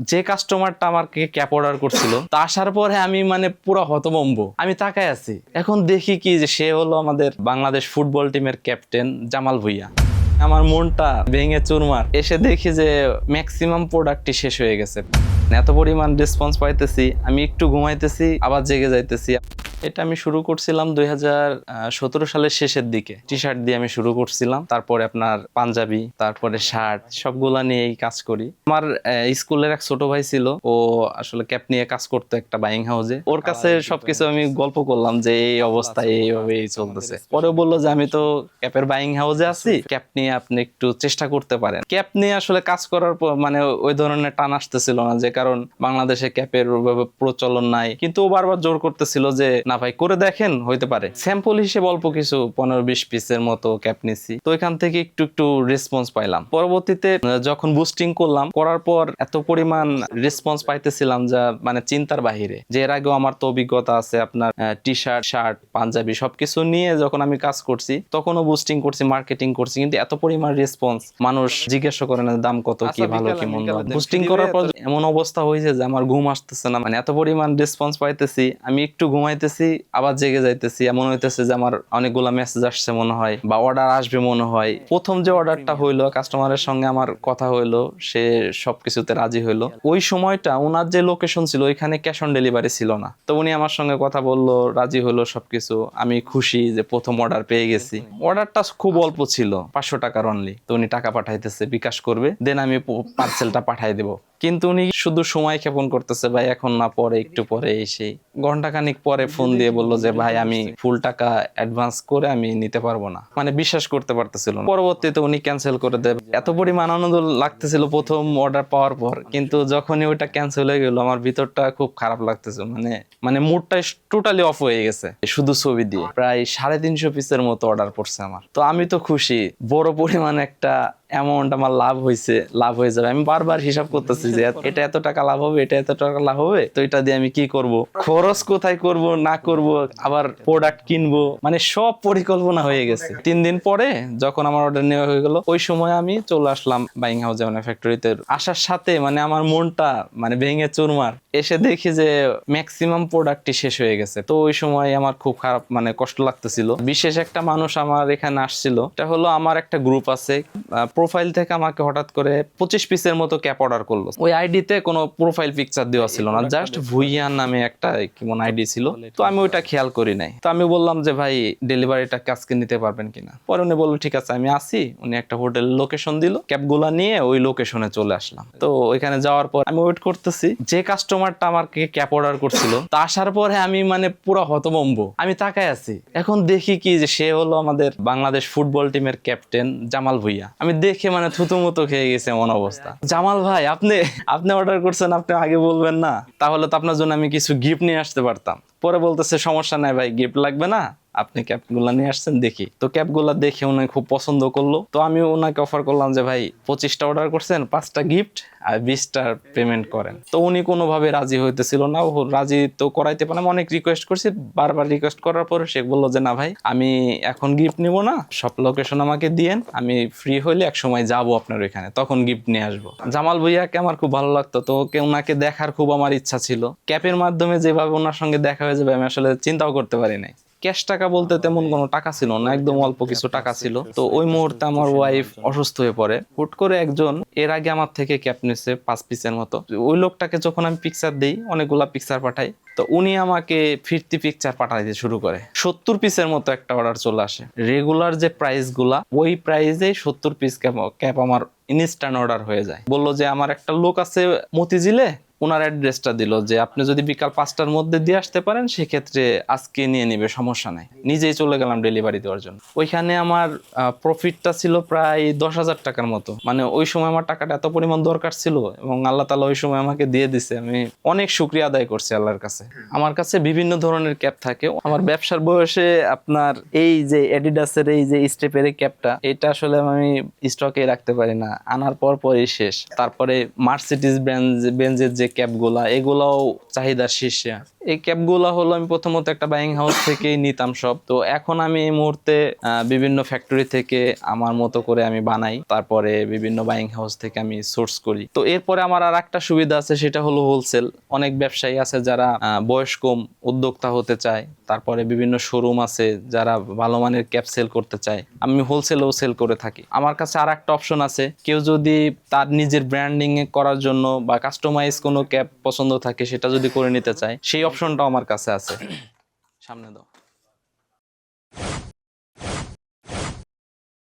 যে কাস্টমারটা আমাকে cap order করছিল তা আসার পরে আমি মানে পুরো হতবম্ব আমি তাকায় আছি। এখন দেখি কি যে সে হলো আমাদের বাংলাদেশ ফুটবল টিমের ক্যাপ্টেন জামাল ভুইয়া। আমার মনটা ভেঙে চুরমার। এসে দেখি যে ম্যাক্সিমাম প্রোডাক্টই শেষ হয়ে গেছে। এত পরিমাণ রেসপন্স পাইতেছি আমি একটু ঘুমাইতেছি আবার জেগে যাইতেছি। এটা আমি শুরু করছিলাম দুই সালের শেষের দিকে। টি শার্ট দিয়ে আমি শুরু করছিলাম তারপরে আপনার পাঞ্জাবি তারপরে শার্ট সবগুলা নিয়েই কাজ করি। আমার স্কুলের এক ছোট ভাই ছিল ও আসলে ক্যাপ নিয়ে কাজ করতো একটা বাইং হাউসে ওর কাছে সবকিছু আমি গল্প করলাম যে এই অবস্থায় এইভাবে চলতেছে। পরে বলল যে আমি তো ক্যাপের বাইং হাউসে আছি ক্যাপ নিয়ে আপনি একটু চেষ্টা করতে পারেন। ক্যাপ নিয়ে আসলে কাজ করার পর মানে ওই ধরনের টান আসতেছিল না যে কারণ বাংলাদেশে ক্যাপের প্রচলন নাই। কিন্তু ও বারবার জোর করতেছিল যে না ভাই করে দেখেন হইতে পারে। স্যাম্পল হিসেবে অল্প কিছু পনেরো বিশ পিসের মতো ক্যাপ নিছি। তো এখান থেকে একটু একটু রেসপন্স পাইলাম। পরবর্তীতে যখন বুস্টিং করলাম করার পর এত পরিমাণ রেসপন্স পাইতেছিলাম যা মানে চিন্তার বাহিরে। যে এর আগেও আমার তো অভিজ্ঞতা আছে আপনার টি শার্ট শার্ট পাঞ্জাবি সবকিছু নিয়ে যখন আমি কাজ করছি তখনও বুস্টিং করছি মার্কেটিং করছি কিন্তু এত পরিমাণ রেসপন্স মানুষ জিজ্ঞাসা করে না দাম কত কি আচ্ছা, ভালো কি মন্দ। বুস্টিং করার পর এমন অবস্থা হয়েছে যে আমার ঘুম আসতেছে না মানে এত পরিমাণ রেসপন্স পাইতেছি আমি একটু ঘুমাইতেছি আবার জেগে যাইতেছি। এমন হইতেছে যে আমার অনেকগুলা মেসেজ আসছে মনে হয়, বা অর্ডার আসবে মনে হয়। প্রথম যে অর্ডারটা হইল কাস্টমারের সঙ্গে আমার কথা হইল, সে সবকিছুতে রাজি হইল। ওই সময়টা ওনার যে লোকেশন ছিল, ওইখানে ক্যাশ অন ডেলিভারি ছিল না। তো উনি আমার সঙ্গে কথা বলল, রাজি হইল সবকিছু। আমি খুশি যে প্রথম অর্ডার পেয়ে গেছি। অর্ডারটা খুব অল্প ছিল, পাঁচশো টাকার অনলি তো উনি টাকা পাঠাইতেছে, বিকাশ করবে দেন আমি পার্সেলটা পাঠাই দেবো। কিন্তু উনি শুধু সময় ক্ষেপণ করতেছে, ভাই, এখন না, পরে, একটু পরে এসে ঘন্টাখানিক পরে ফোন দিয়ে বলল যে ভাই আমি ফুল টাকা অ্যাডভান্স করে আমি নিতে পারব না। মানে বিশ্বাস করতে পারতেছিল না। পরবর্তীতে উনি ক্যান্সেল করে দেবে এত পরিমাণ আনন্দ লাগতেছিল প্রথম অর্ডার পাওয়ার পর। কিন্তু যখনই ওইটা ক্যান্সেল হয়ে গেল আমার ভিতরটা খুব খারাপ লাগতেছে। মানে মানে মুডটা টোটালি অফ হয়ে গেছে। শুধু ছবি দিয়ে। প্রায় সাড়ে তিনশো পিসের মতো অর্ডার পড়ছে আমার। তো আমি তো খুশি। বড় পরিমাণ একটা অ্যামাউন্ট আমার লাভ হয়েছে লাভ হয়ে যাবে। আমি বারবার হিসাব করতেছি যে এটা এত টাকা লাভ হবে এটা এত টাকা লাভ হবে তো এটা দিয়ে আমি কি করব? খরচ কোথায় করব না করব আবার প্রোডাক্ট কিনবো? মানে সব পরিকল্পনা হয়ে গেছে। তিন দিন পরে যখন আমার অর্ডার নেওয়া হয়ে গেল ওই সময় আমি চলে আসলাম বাইং হাউস যেমন ফ্যাক্টরিতে আসার সাথে মানে আমার মনটা মানে ভেঙে চুরমার। এসে দেখি যে ম্যাক্সিমাম প্রোডাক্টই শেষ হয়ে গেছে। তো ওই সময় আমার খুব খারাপ মানে কষ্ট লাগতেছিল। বিশেষ একটা মানুষ আমার এখানে আসছিল। এটা হলো আমার একটা গ্রুপ আছে প্রোফাইল থেকে আমাকে হঠাৎ করে পঁচিশ পিসের মতো ক্যাপ অর্ডার করল। ওই আইডিতে কোনো প্রোফাইল পিকচার দেওয়া ছিল না। জাস্ট ভুইয়ান নামে একটা কেমন আইডি ছিল। তো আমি ওইটা খেয়াল করি নাই। তো আমি বললাম যে ভাই ডেলিভারিটা আজকে নিতে পারবেন কিনা? পরে উনি বলল ঠিক আছে আমি আসি। উনি একটা হোটেল লোকেশন দিল। ক্যাবগুলা নিয়ে ওই লোকেশনে চলে আসলাম। তো ওইখানে যাওয়ার পর আমি ওয়েট করতেছি। যে কাস্টমারটা আমাকে ক্যাপ অর্ডার করছিল তা আসার পরে আমি মানে পুরো হতবম্ব আমি তাকায় আছি। এখন দেখি কি যে সে হলো আমাদের বাংলাদেশ ফুটবল টিমের ক্যাপ্টেন জামাল ভুইয়া। আমি দেখে মানে থুতুমুতো খেয়ে গেছে এমন অবস্থা। জামাল ভাই, আপনি আপনি অর্ডার করছেন, আপনি আগে বলবেন না, তাহলে তো আপনার জন্য আমি কিছু গিফট নিয়ে আসতে পারতাম। পরে বলতেছে, সমস্যা নাই ভাই গিফট লাগবে না, আপনি ক্যাপগুলা নিয়ে আসছেন, দেখি। তো ক্যাপগুলা দেখে উনি খুব পছন্দ করল। তো আমি ওনাকে অফার করলাম যে, ভাই, পঁচিশটা অর্ডার করছেন, পাঁচটা গিফট আর বিশটার পেমেন্ট করেন। তো উনি কোনোভাবে রাজি হইতেছিল না। ও রাজি তো করাইতে পারে আমি অনেক রিকোয়েস্ট করছি। বারবার রিকোয়েস্ট করার পরে সে বলল যে, না ভাই, আমি এখন গিফট নিব না, সব লোকেশন আমাকে দিয়েন, আমি ফ্রি হইলে এক সময় যাব আপনার ওইখানে, তখন গিফট নিয়ে আসব। জামাল ভুইয়াকে আমার খুব ভালো লাগতো, তো ওকে ওনাকে দেখার খুব আমার ইচ্ছা ছিল। ক্যাপের মাধ্যমে যেভাবে ওনার সঙ্গে দেখা হয়ে যাবে আমি আসলে চিন্তাও করতে পারি নাই। ক্যাশ টাকা বলতে তেমন কোনো টাকা ছিল না, একদম অল্প কিছু টাকা ছিল। তো ওই মুহূর্তে আমার ওয়াইফ অসুস্থ হয়ে পড়ে। হুট করে একজন, এর আগে আমার থেকে ক্যাপ নিছে পাঁচ পিসের মতো। ওই লোকটাকে যখন আমি পিকচার দিই, অনেকগুলা পিকচার পাঠাই, তো উনি আমাকে ফিরতি পিকচার পাঠাইতে শুরু করে। সত্তর পিসের মতো একটা অর্ডার চলে আসে। রেগুলার যে প্রাইসগুলা, ওই প্রাইসে সত্তর পিস ক্যাপ ক্যাপ আমার ইনস্ট্যান্ট অর্ডার হয়ে যায়। বলল যে, আমার একটা লোক আছে মতিঝিলে ওনার অ্যাড্রেসটা দিল যে, আপনি যদি বিকাল পাঁচটার মধ্যে দিয়ে আসতে পারেন, সেক্ষেত্রে আজকে নিয়ে নিবে, সমস্যা নাই। নিজেই চলে গেলাম ডেলিভারি দেওয়ার জন্য। ওইখানে আমার প্রফিটটা ছিল প্রায় দশ হাজার টাকার মতো। মানে ওই সময় আমার টাকাটা এত পরিমাণ দরকার ছিল এবং আল্লাহ তালা ওই সময় আমাকে দিয়ে দিছে। আমি অনেক শুক্রিয়া আদায় করছি আল্লাহর কাছে। আমার কাছে বিভিন্ন ধরনের ক্যাপ থাকে। আমার ব্যবসার বয়সে আপনার এই যে অ্যাডিডাসের এই যে স্টেপের এই ক্যাপটা এটা আসলে আমি স্টকে রাখতে পারি না। আনার পর পরই শেষ। তারপরে মার্সিডিস ব্রেঞ্জ বেঞ্জের যে ক্যাপগুলা এগুলাও চাহিদার শীর্ষে। এই ক্যাপগুলো হলো আমি প্রথমত একটা বাইং হাউস থেকেই নিতাম সব। তো এখন আমি এই মুহূর্তে বিভিন্ন ফ্যাক্টরি থেকে আমার মতো করে আমি বানাই তারপরে বিভিন্ন বাইং হাউস থেকে আমি সোর্স করি। তো এরপরে আমার আর একটা সুবিধা আছে সেটা হলো হোলসেল অনেক ব্যবসায়ী আছে যারা আহ, বয়স কম উদ্যোক্তা হতে চায় তারপরে বিভিন্ন শোরুম আছে যারা ভালো মানের ক্যাপ সেল করতে চায়। আমি হোলসেলও সেল করে থাকি। আমার কাছে আর একটা অপশন আছে কেউ যদি তার নিজের ব্র্যান্ডিং করার জন্য বা কাস্টমাইজ কোনো ক্যাপ পছন্দ থাকে সেটা যদি করে নিতে চায় সেই অপশনটা আমার কাছে আছে। সামনে দাও।